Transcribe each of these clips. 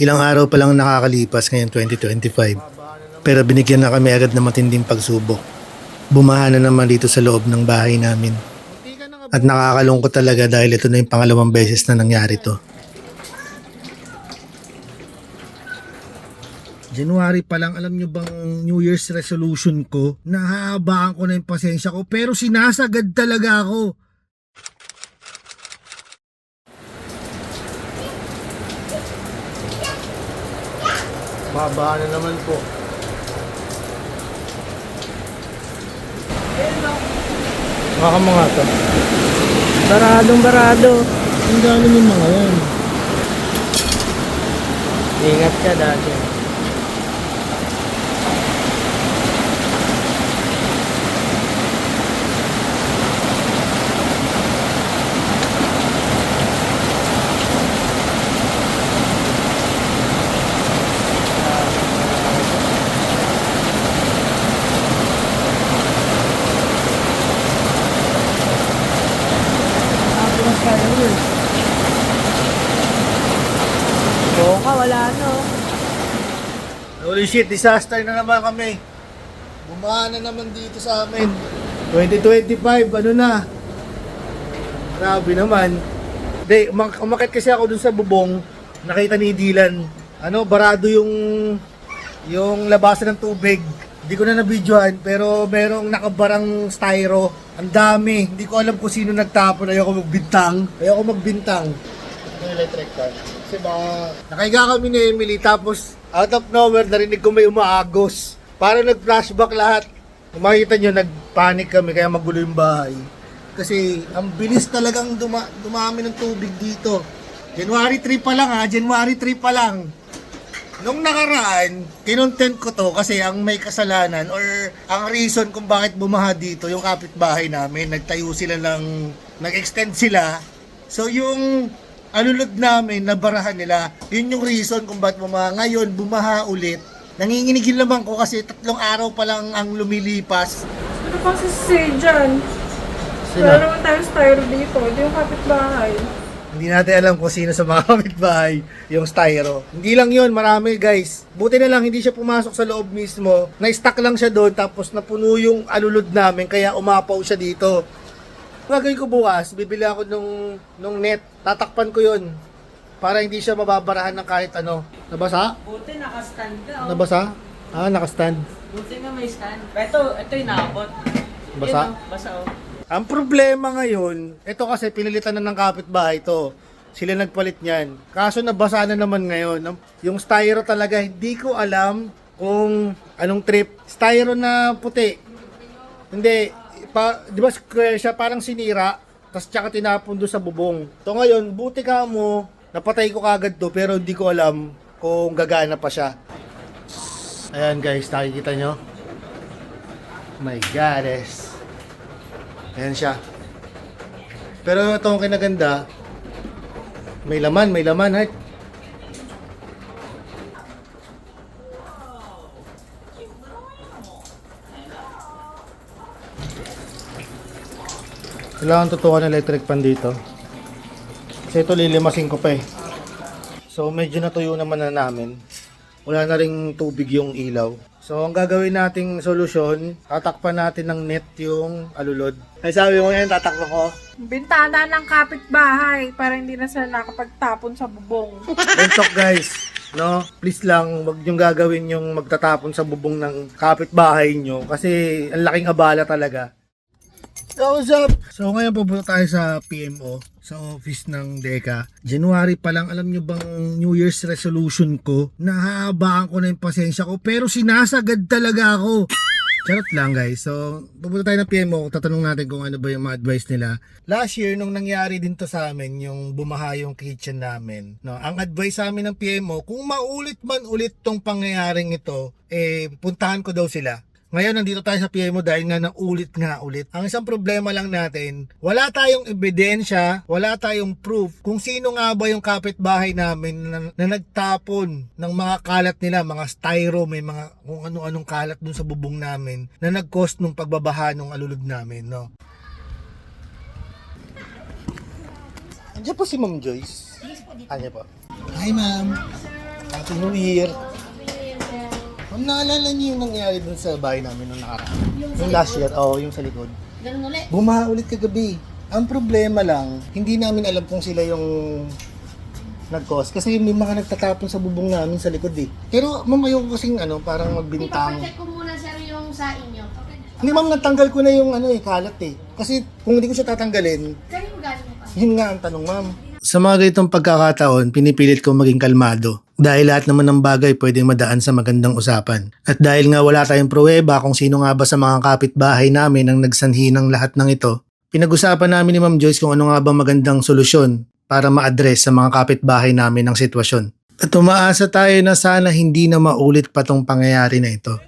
Ilang araw pa lang nakakalipas ngayon 2025. Pero binigyan na kami agad ng matinding pagsubok. Bumaha na naman dito sa loob ng bahay namin. At nakakalungkot talaga dahil ito na yung pangalawang beses na nangyari to. January pa lang, alam nyo bang New Year's resolution ko? Nahahabaan ko na yung pasensya ko pero sinasagad talaga ako. Baba na naman po. Baka mga to. Baradong barado. Ang galing yung mga yan. Ingat ka dati. Oo ka, wala no. Holy shit, disaster na naman kami. Bumaha na naman dito sa amin. 2025, ano na? Grabe naman. Hindi, umak- umakit kasi ako dun sa bubong. Nakita ni Dylan. Ano, barado yung yung labasan ng tubig. Hindi ko na nabidyohan, pero merong nakabarang styro. Ang dami. Hindi ko alam kung sino nagtapon. Ayoko magbintang. Ayoko magbintang. Ano electric fan? Kasi baka... Nakahiga kami ni Emily, tapos out of nowhere, narinig ko may umaagos. Parang nag-flashback lahat. Kung makikita nyo, nag-panic kami, kaya magulo yung bahay. Kasi ang bilis talagang duma dumami ng tubig dito. January 3 pa lang ha, January 3 pa lang. Nung nakaraan, kinontent ko to kasi ang may kasalanan or ang reason kung bakit bumaha dito yung kapitbahay namin, nagtayo sila ng, nag-extend sila. So yung alulod namin, nabarahan nila, yun yung reason kung bakit bumaha. Ngayon, bumaha ulit. Nanginginigil naman ko kasi tatlong araw pa lang ang lumilipas. Ano pa si Say dyan? Wala naman tayong styro dito. Hindi yung kapitbahay. Hindi natin alam kung sino sa mga kapitbahay yung styro. Hindi lang yun, marami guys. Buti na lang hindi siya pumasok sa loob mismo. Na-stuck lang siya doon tapos napuno yung alulod namin kaya umapaw siya dito. Gagawin ko bukas, bibili ako nung, nung net. Tatakpan ko yun para hindi siya mababarahan ng kahit ano. Nabasa? Buti nakastand ka. Oh. Nabasa? Ah, nakastand. Buti nga may stand. Ito, ito yung nakabot. Basa? Yun, oh, basa oh. Ang problema ngayon, ito kasi pinilitan na ng kapitbahay to. Sila nagpalit niyan. Kaso nabasa na naman ngayon. Yung styro talaga, hindi ko alam kung anong trip. Styro na puti. Hindi. Pa, di ba siya, parang sinira. Tapos tsaka tinapon doon sa bubong. To ngayon, buti ka mo, napatay ko kagad to, pero hindi ko alam kung gagana pa siya. Ayan guys, nakikita nyo? My goddess. Ayan siya. Pero ito ang kinaganda, may laman, may laman, heart. Kailangan tutukan ng electric pan dito. Kasi ito lilimasin ko pa eh. So medyo natuyo naman na namin. Wala na ring tubig yung ilaw. So ang gagawin nating solusyon, tatakpan natin ng net yung alulod. Ay sabi mo yan, tatakpan ko. Bintana ng kapitbahay para hindi na sila nakapagtapon sa bubong. Talk guys. No, please lang, wag niyong gagawin yung magtatapon sa bubong ng kapitbahay nyo kasi ang laking abala talaga. So, what's up? So, ngayon pupunta tayo sa PMO, sa office ng DECA. January pa lang, alam nyo bang New Year's resolution ko? Nahahabaan ko na yung pasensya ko, pero sinasagad talaga ako. Charot lang guys. So, pupunta tayo ng PMO, tatanong natin kung ano ba yung mga advice nila. Last year, nung nangyari din to sa amin, yung bumaha yung kitchen namin, no, ang advice sa amin ng PMO, kung maulit man ulit tong pangyayaring ito, eh, puntahan ko daw sila. Ngayon, nandito tayo sa PMO dahil nga naulit nga ulit. Ang isang problema lang natin, wala tayong ebidensya, wala tayong proof kung sino nga ba yung kapitbahay namin na, na nagtapon ng mga kalat nila, mga styro, may mga kung ano-anong kalat dun sa bubong namin na nag-cause nung pagbabaha ng alulod namin, no? Andiyan po si Ma'am Joyce. Andiyan po. Hi, ma'am. New Year. Ma'am, naalala niyo yung nangyari dun sa bahay namin nung nakaraan? Yung last year, oo, yung sa likod. Ganun ulit. Bumaha ulit kagabi. Ang problema lang, hindi namin alam kung sila yung nag-cause. Kasi may mga nagtatapon sa bubong namin sa likod eh. Pero ma'am, ayoko kasing ano, parang magbintang. Ipapacheck ko muna sir yung sa inyo. Okay. Hindi ma'am, natanggal ko na yung ano eh, kalat eh. Kasi kung hindi ko siya tatanggalin, yung galing mo pa. yun nga ang tanong ma'am. Sa mga ganitong pagkakataon, pinipilit ko maging kalmado. Dahil lahat naman ng bagay pwedeng madaan sa magandang usapan. At dahil nga wala tayong pruweba kung sino nga ba sa mga kapitbahay namin ang nagsanhi ng lahat ng ito, pinag-usapan namin ni Ma'am Joyce kung ano nga ba magandang solusyon para ma-address sa mga kapitbahay namin ang sitwasyon. At umaasa tayo na sana hindi na maulit pa tong pangyayari na ito.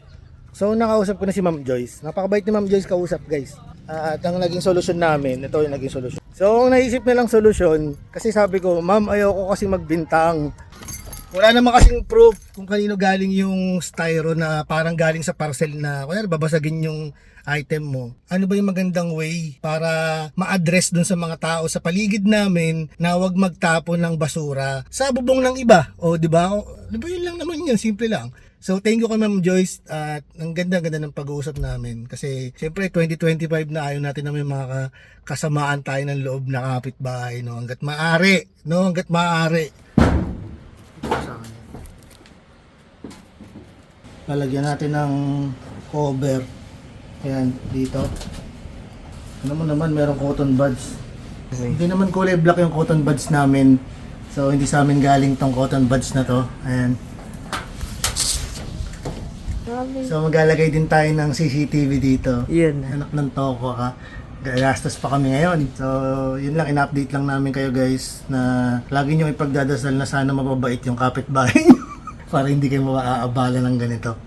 So nakausap ko na si Ma'am Joyce. Napakabait ni Ma'am Joyce kausap guys. Ah, at ang naging solusyon namin, ito yung naging solusyon. So ang naisip na lang solusyon, kasi sabi ko, Ma'am ayoko kasi magbintang. Wala naman kasing proof kung kanino galing yung styro na parang galing sa parcel na, kunyari babasagin yung item mo. Ano ba yung magandang way para ma-address dun sa mga tao sa paligid namin na wag magtapon ng basura sa bubong ng iba? O di ba? Di ba yun lang naman yun, simple lang. So thank you kay Ma'am Joyce at ang ganda-ganda ng pag-uusap namin. Kasi siyempre 2025 na ayaw natin na may mga ka- kasamaan tayo ng loob na kapitbahay no? Hangga't maaari no? Hangga't maaari. Lalagyan natin ng cover. Ayan dito. Ano mo naman merong cotton buds. Hindi naman kulay black yung cotton buds namin. So hindi sa amin galing tong cotton buds na to. Ayan so maglalagay din tayo ng CCTV dito Yun. anak ng toko ka gagastos pa kami ngayon. So, yun lang, in-update lang namin kayo guys na lagi nyo ipagdadasal na sana mababait yung kapitbahay nyo para hindi kayo maaabala ng ganito.